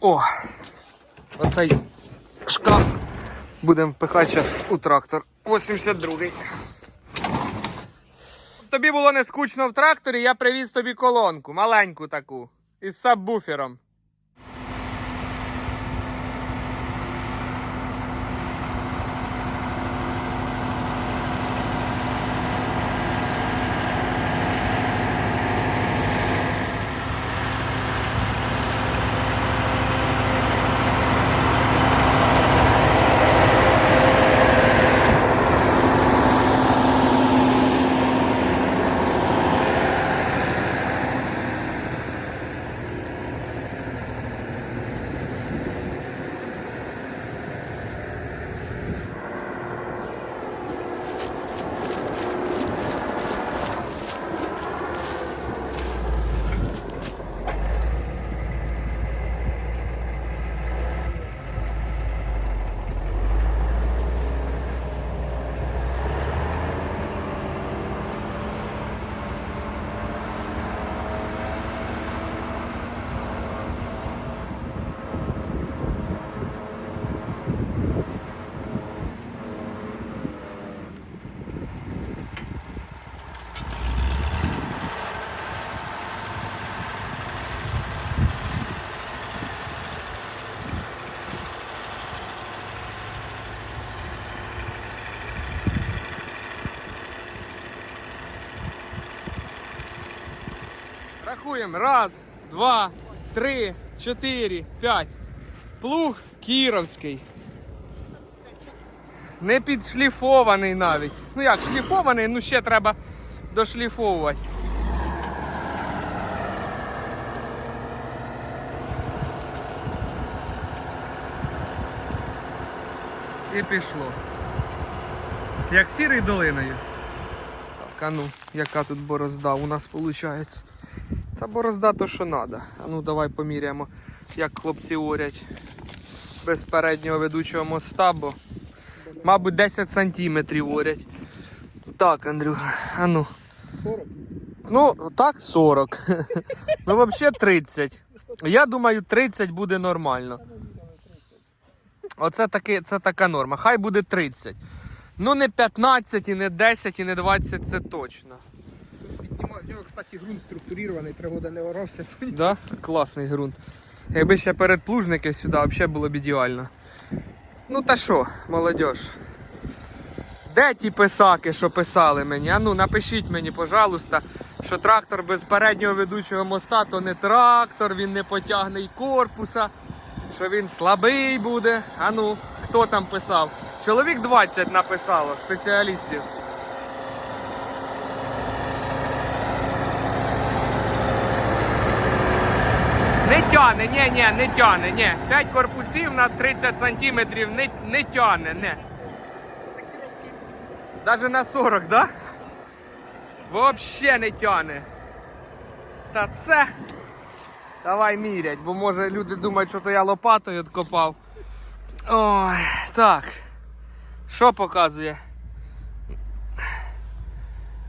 О! Оцей шкаф будемо впихати зараз у трактор. 82-й. Тобі було не скучно в тракторі, я привіз тобі колонку, маленьку таку, із сабвуфером. Рахуємо. Раз, два, три, чотири, п'ять. Плуг кіровський. Не підшліфований навіть. Ну як, шліфований, ну ще треба дошліфовувати. І пішло. Як сірий долиною. Так, а ну, яка тут борозда у нас виходить? Та борозда то що треба. А ну давай поміряємо, як хлопці орять без переднього ведучого моста, бо мабуть 10 сантиметрів орять. Так, Андрюха, а ну. 40. Ну, так 40. ну, взагалі 30. Я думаю, 30 буде нормально. Оце таки, це така норма. Хай буде 30. Ну, не 15, і не 10, і не 20, це точно. Нього, кстати, ґрунт структурований, три не орався. Да? Класний ґрунт. Якби ще передплужники сюди, взагалі було б ідеально. Ну та що, молодь. Де ті писаки, що писали мені? А ну напишіть мені, пожалуйста, що трактор без переднього ведучого моста то не трактор, він не потягне й корпуса, що він слабий буде. А ну, хто там писав? Чоловік 20 написало спеціалістів. Не тяне, ні, ні, не тяне, ні. 5 корпусів на 30 сантиметрів не, не тяне, не. Даже на 40, да? Вообще не тяне. Та це. Давай мірять, бо може люди думають, що то я лопатою відкопав. Ой, так. Що показує?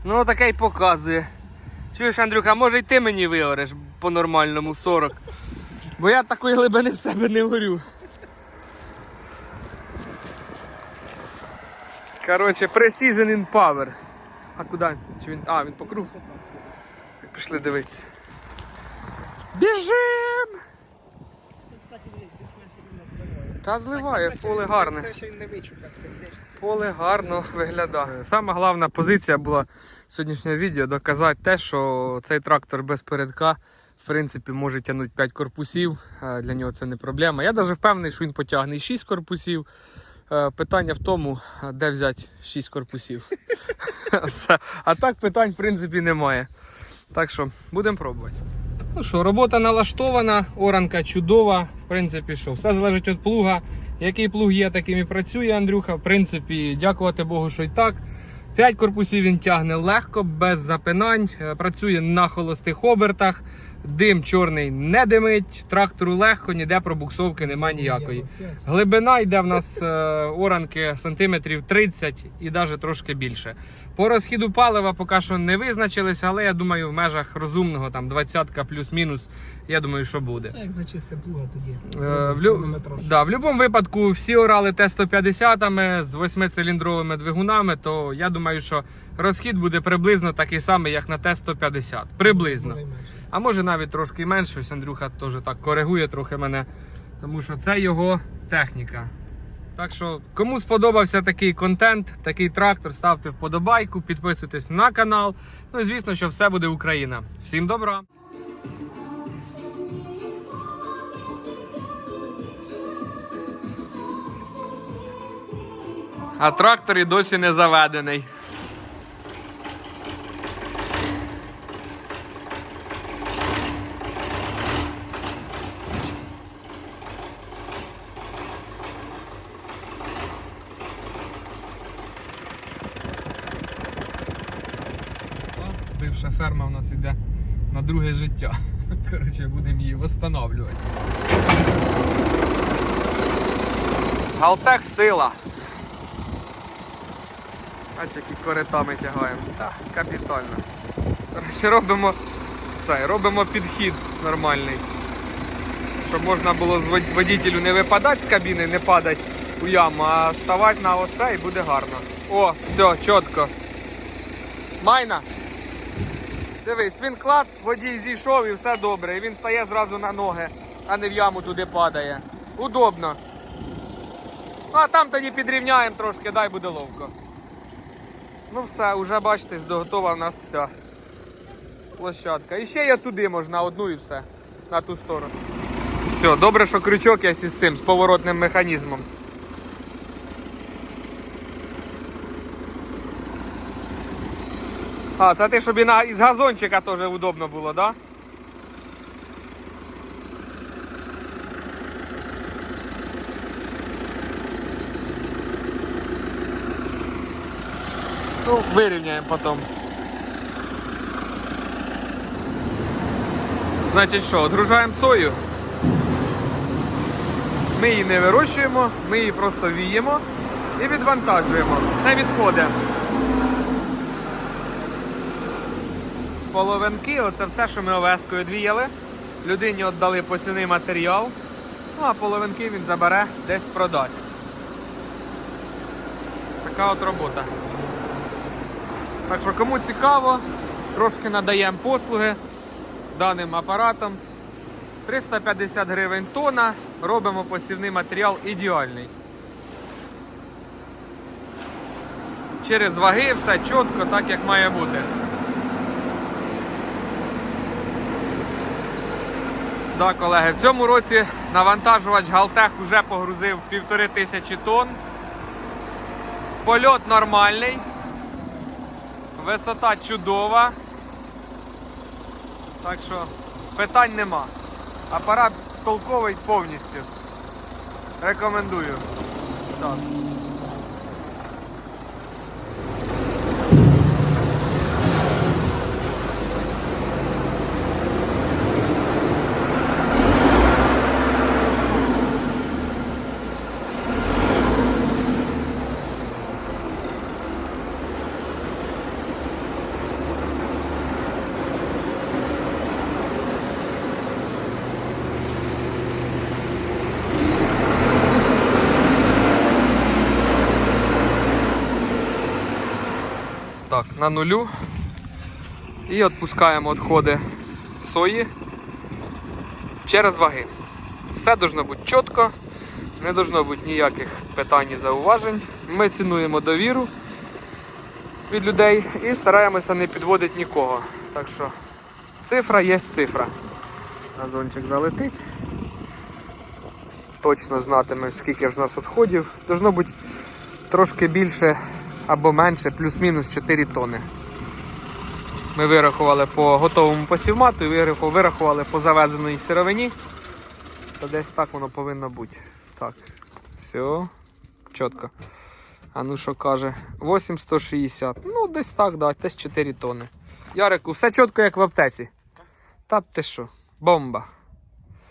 Ну таке й показує. Чуєш, Андрюха, може й ти мені виореш по-нормальному 40. Бо я такої глибини в себе не горю. Коротше, Precision in Power. А куди? Чи він. А, він по кругу. Так, пішли дивитися. Біжим! Та зливає, Це поле гарне. Поле гарно виглядає. Сама головна позиція була сьогоднішнього відео доказати те, що цей трактор без передка в принципі може тягнути 5 корпусів. Е, Для нього це не проблема. Я навіть впевнений, що він потягне 6 корпусів. Е, Питання в тому, е, де взяти 6 корпусів. А так питань в принципі немає. Так що будемо пробувати. Ну що, робота налаштована, оранка чудова. В принципі, що, все залежить від плуга. Який плуг є, таким і працює Андрюха. В принципі, дякувати Богу, що й так. 5 корпусів він тягне легко, без запинань, працює на холостих обертах. Дим чорний не димить, трактору легко, ніде пробуксовки немає ніякої. Глибина йде в нас е, оранки сантиметрів 30 і навіть трошки більше. По розхіду палива поки що не визначилися, але я думаю, в межах розумного там 20 плюс-мінус. Я думаю, що буде. Це як зачистив плуга тоді. Е, в, лю... да, в будь-якому випадку всі орали Т-150 з 8-циліндровими двигунами, то я думаю, що розхід буде приблизно такий самий, як на Т-150. Приблизно. А може навіть трошки менше. Ось Андрюха теж так коригує трохи мене, тому що це його техніка. Так що, кому сподобався такий контент, такий трактор, ставте вподобайку, підписуйтесь на канал. Ну і звісно, що все буде Україна. Всім добра! А трактор і досі не заведений. Бивша ферма у нас йде на друге життя. Коротше, будемо її встановлювати. Галтех сила. Бачиш, які корита тягаємо. Так, капітально. Коротше, робимо це, робимо підхід нормальний. Щоб можна було з вод- водітелю не випадати з кабіни, не падати у яму, а ставати на оце і буде гарно. О, все, чітко. Майна. Дивись, він клац, водій зійшов і все добре. І він стає зразу на ноги, а не в яму туди падає. Удобно. А там тоді підрівняємо трошки, дай буде ловко. Ну все, вже бачите, готова в нас вся площадка. І ще я туди можна, одну і все. На ту сторону. Все, добре, що крючок є із цим, з поворотним механізмом. А, це ти, щоб і на, із газончика теж удобно було, так? Да? Ну, вирівняємо потім. Значить що, відгружаємо сою. Ми її не вирощуємо, ми її просто віємо і відвантажуємо. Це відходи. Половинки, оце все, що ми овескою двіяли. Людині віддали посівний матеріал, ну а половинки він забере, десь продасть. Така от робота. Так що кому цікаво, трошки надаємо послуги даним апаратом. 350 гривень тона, робимо посівний матеріал ідеальний. Через ваги все чітко, так як має бути. Так, колеги, в цьому році навантажувач Галтех вже погрузив півтори тисячі тонн. Польот нормальний. Висота чудова. Так що питань нема. Апарат толковий повністю. Рекомендую. Так. Так, на нулю. І відпускаємо відходи сої через ваги. Все должно бути чітко, не должно бути ніяких питань і зауважень. Ми цінуємо довіру від людей і стараємося не підводити нікого. Так що цифра є цифра. Газончик залетить. Точно знатиме, скільки ж нас відходів. Должно бути трошки більше або менше, плюс-мінус 4 тони. Ми вирахували по готовому посівмату і вирахували по завезеної сировині. То десь так воно повинно бути. Так, все, чітко. А ну що каже? 8160. Ну, десь так, да, десь 4 тони. Ярику, все чітко, як в аптеці. Та ти що? Бомба.